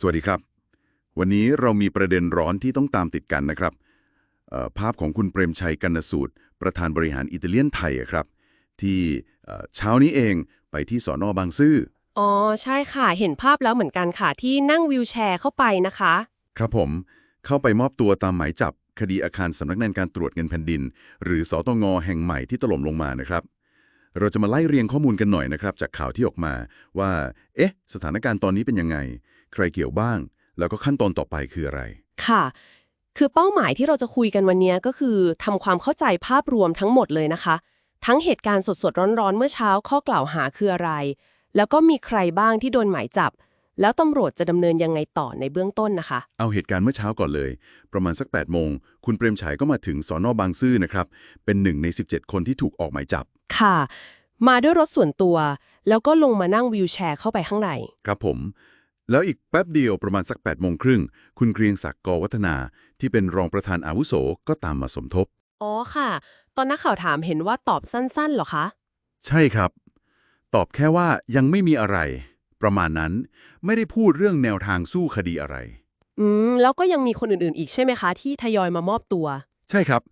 สวัสดีครับ วันนี้เรามีประเด็นร้อนที่ต้องตามติดกันนะครับเอ่อภาพของคุณเปรมชัยกนสูตร ประธานบริหารอิตาเลียนไทยอะครับ ที่เอ่อเช้านี้เองไปที่สอนอบางซื่ออ๋อ ใช่ค่ะ เห็นภาพแล้วเหมือนกันค่ะ ที่นั่งวิวแชร์เข้าไปนะคะ ครับผมเข้าไปมอบตัวตามหมายจับคดีอาคารสำนักงานการตรวจเงินแผ่นดิน หรือสตงแห่งใหม่ที่ถล่มลงมานะครับ เราจะมาไล่เรียงข้อมูลกันหน่อยนะครับ จากข่าวที่ออกมาว่า เอ๊ะ สถานการณ์ตอนนี้เป็นยังไง ใครเกี่ยวบ้าง แล้วก็ขั้นตอนต่อไปคืออะไร ค่ะ คือเป้าหมายที่เราจะคุยกันวันนี้ก็คือทำความเข้าใจภาพรวมทั้งหมดเลยนะคะ ทั้งเหตุการณ์สดๆร้อนๆเมื่อเช้าข้อกล่าวหาคืออะไร แล้วก็มีใครบ้างที่โดนหมายจับ แล้วตำรวจจะดำเนินยังไงต่อในเบื้องต้นนะคะ เอาเหตุการณ์เมื่อเช้าก่อนเลย ประมาณสัก8โมงคุณเปรมชัยก็มาถึงสอนอบางซื่อนะครับ เป็นหนึ่งใน 17 คนที่ถูกออกหมายจับ ค่ะ มาด้วยรถส่วนตัว แล้วก็ลงมานั่งวิวแชร์เข้าไปข้างใน ครับผม แล้วอีกแป๊บเดียวประมาณสัก8โมงครึ่ง คุณเกรียงศักดิ์กวัฒนา ที่เป็นรองประธานอาวุโสก็ตามมาสมทบ อ๋อค่ะ ตอนนักข่าวถามเห็นว่าตอบสั้นๆเหรอคะ ใช่ครับ ตอบแค่ว่ายังไม่มีอะไร ประมาณนั้นไม่ได้พูดเรื่องแนวทางสู้คดีอะไร อืม แล้วก็ยังมีคนอื่นๆ อีกใช่ไหมคะ ที่ทยอยมามอบตัว ใช่ครับ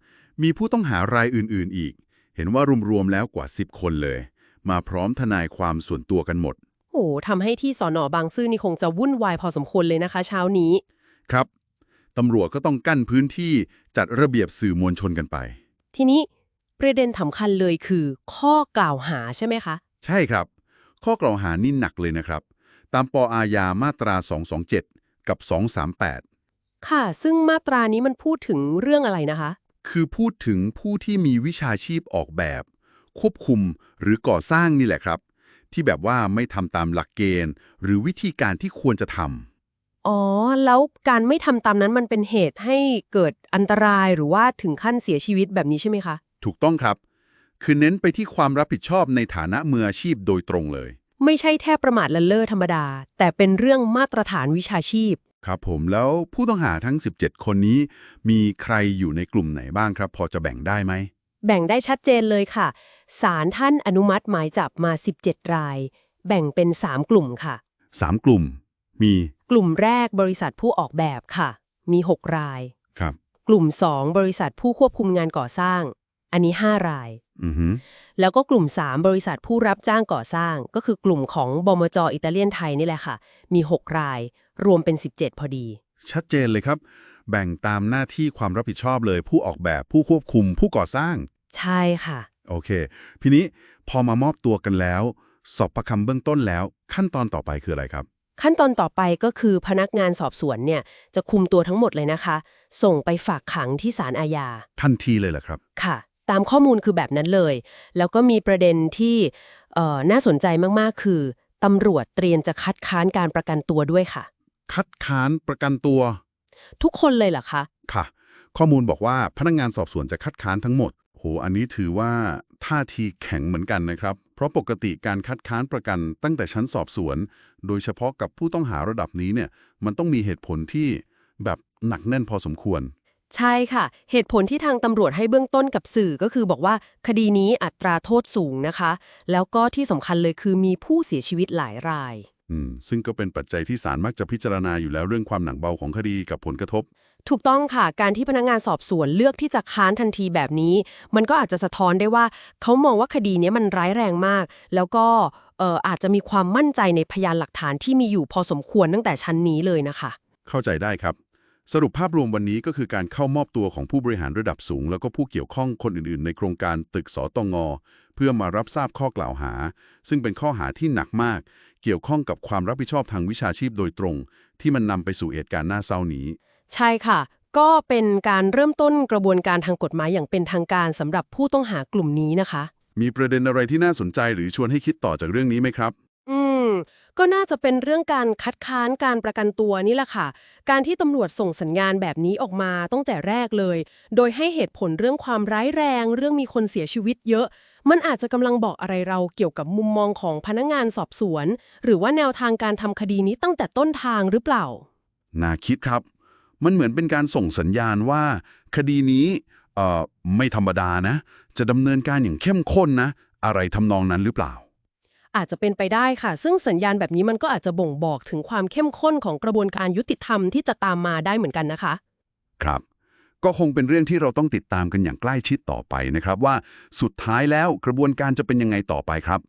มีผู้ต้องหารายอื่นๆอีก เห็นว่ารวมๆแล้วกว่า 10 คนเลย มาพร้อมทนายความส่วนตัวกันหมด โอ้ทำให้ที่สอนอบางซื่อนี่คงจะวุ่นวายพอสมควรเลยนะคะ เช้านี้ ครับตำรวจก็ต้องกั้นพื้นที่จัดระเบียบสื่อมวลชนกันไป ทีนี้ประเด็นสำคัญเลยคือ ข้อกล่าวหาใช่ไหมคะ ใช่ครับ ข้อกล่าวหานี่หนักเลยนะครับ ตามปอาญามาตรา 227 กับ 238 ค่ะ ซึ่งมาตรานี้มันพูดถึงเรื่องอะไรนะคะ คือพูดถึงผู้ที่มีวิชาชีพออกแบบ ควบคุมหรือก่อสร้างนี่แหละครับ ที่แบบว่าไม่ทำตามหลักเกณฑ์ หรือวิธีการที่ควรจะทำอ๋อ แล้วการไม่ทำตามนั้นมันเป็นเหตุให้เกิดอันตรายหรือว่าถึงขั้นเสียชีวิตแบบนี้ใช่ไหมคะ ถูกต้องครับ คือเน้นไปที่ความรับผิดชอบในฐานะมืออาชีพโดยตรงเลย ไม่ใช่แค่ประมาทละเล่อธรรมดา แต่เป็นเรื่องมาตรฐานวิชาชีพ ครับผมแล้วผู้ต้องหาทั้ง 17 คนนี้ มีใครอยู่ในกลุ่มไหนบ้างครับ พอจะแบ่งได้ไหม แบ่งได้ชัดเจนเลยค่ะ ศาลท่านอนุมัติหมายจับมา 17 ราย แบ่งเป็น 3 กลุ่มค่ะ 3 กลุ่ม มี กลุ่มแรกบริษัทผู้ออกแบบค่ะ มี 6 ราย ครับ กลุ่ม 2 บริษัทผู้ควบคุมงานก่อสร้าง อันนี้ 5 รายอือฮึแล้วก็กลุ่ม 3 บริษัทผู้รับจ้างก่อสร้าง ก็คือกลุ่มของบมจอิตาเลียนไทยนี่แหละค่ะ มี 6 ราย รวมเป็น 17 พอดี ชัดเจนเลยครับ แบ่งตามหน้าที่ความรับผิดชอบเลย ผู้ออกแบบผู้ควบคุมผู้ก่อสร้าง ใช่ค่ะ โอเค ทีนี้พอมามอบตัวกันแล้ว สอบประคำเบื้องต้นแล้ว ขั้นตอนต่อไปคืออะไรครับ ขั้นตอนต่อไปก็คือพนักงานสอบสวนเนี่ยจะคุมตัวทั้งหมดเลยนะคะ ส่งไปฝากขังที่ศาลอาญาทันทีเลยเหรอครับ ค่ะ ตามข้อมูลคือแบบนั้นเลย แล้วก็มีประเด็นที่เอ่อน่าสนใจมากๆ คือตำรวจเตรียมจะคัดค้านการประกันตัวด้วยค่ะ คัดค้านประกันตัว ทุกคนเลยเหรอคะ ค่ะ ข้อมูลบอกว่าพนักงานสอบสวนจะคัดค้านทั้งหมดโหอันนี้ถือว่าท่าทีแข็งเหมือนกันนะครับ เพราะปกติการคัดค้านประกันตั้งแต่ชั้นสอบสวน โดยเฉพาะกับผู้ต้องหาระดับนี้เนี่ย มันต้องมีเหตุผลที่แบบหนักแน่นพอสมควร ใช่ค่ะ เหตุผลที่ทางตำรวจให้เบื้องต้นกับสื่อก็คือบอกว่าคดีนี้อัตราโทษสูงนะคะ แล้วก็ที่สำคัญเลยคือมีผู้เสียชีวิตหลายราย ซึ่งก็เป็นปัจจัยที่ศาลมักจะพิจารณาอยู่แล้วเรื่องความหนักเบาของคดีกับผลกระทบ ถูกต้องค่ะ การที่พนักงานสอบสวนเลือกที่จะค้านทันทีแบบนี้ มันก็อาจจะสะท้อนได้ว่า เขามองว่าคดีเนี้ยมันร้ายแรงมาก แล้วก็เอ่ออาจจะมีความมั่นใจในพยานหลักฐานที่มีอยู่พอสมควรตั้งแต่ชั้นนี้เลยนะคะ เข้าใจได้ครับ สรุปภาพรวมวันนี้ก็คือการเข้ามอบตัวของผู้บริหารระดับสูง แล้วก็ผู้เกี่ยวข้องคนอื่นๆ ในโครงการตึกสตงเพื่อมารับทราบข้อกล่าวหา ซึ่งเป็นข้อหาที่หนักมาก เกี่ยวข้องกับความรับผิดชอบทางวิชาชีพโดยตรง ที่มันนำไปสู่เหตุการณ์น่าเศร้านี้ ใช่ค่ะ ก็เป็นการเริ่มต้นกระบวนการทางกฎหมายอย่างเป็นทางการสำหรับผู้ต้องหากลุ่มนี้นะคะ มีประเด็นอะไรที่น่าสนใจหรือชวนให้คิดต่อจากเรื่องนี้ไหมครับอืม ก็น่าจะเป็นเรื่องการคัดค้านการประกันตัวนี่แหละค่ะ การที่ตำรวจส่งสัญญาณแบบนี้ออกมาตั้งแต่แรกเลย โดยให้เหตุผลเรื่องความร้ายแรง เรื่องมีคนเสียชีวิตเยอะ มันอาจจะกำลังบอกอะไรเราเกี่ยวกับมุมมองของพนักงานสอบสวน หรือว่าแนวทางการทำคดีนี้ตั้งแต่ต้นทางหรือเปล่า น่าคิดครับ มันเหมือนเป็นการส่งสัญญาณว่า คดีนี้เอ่อไม่ธรรมดานะ จะดำเนินการอย่างเข้มข้นนะ อะไรทำนองนั้นหรือเปล่า อาจจะเป็นไปได้ค่ะ ซึ่งสัญญาณแบบนี้มันก็อาจจะบ่งบอกถึงความเข้มข้นของกระบวนการยุติธรรมที่จะตามมาได้เหมือนกันนะคะ ครับ ก็คงเป็นเรื่องที่เราต้องติดตามกันอย่างใกล้ชิดต่อไปนะครับ ว่าสุดท้ายแล้วกระบวนการจะเป็นยังไงต่อไปครับ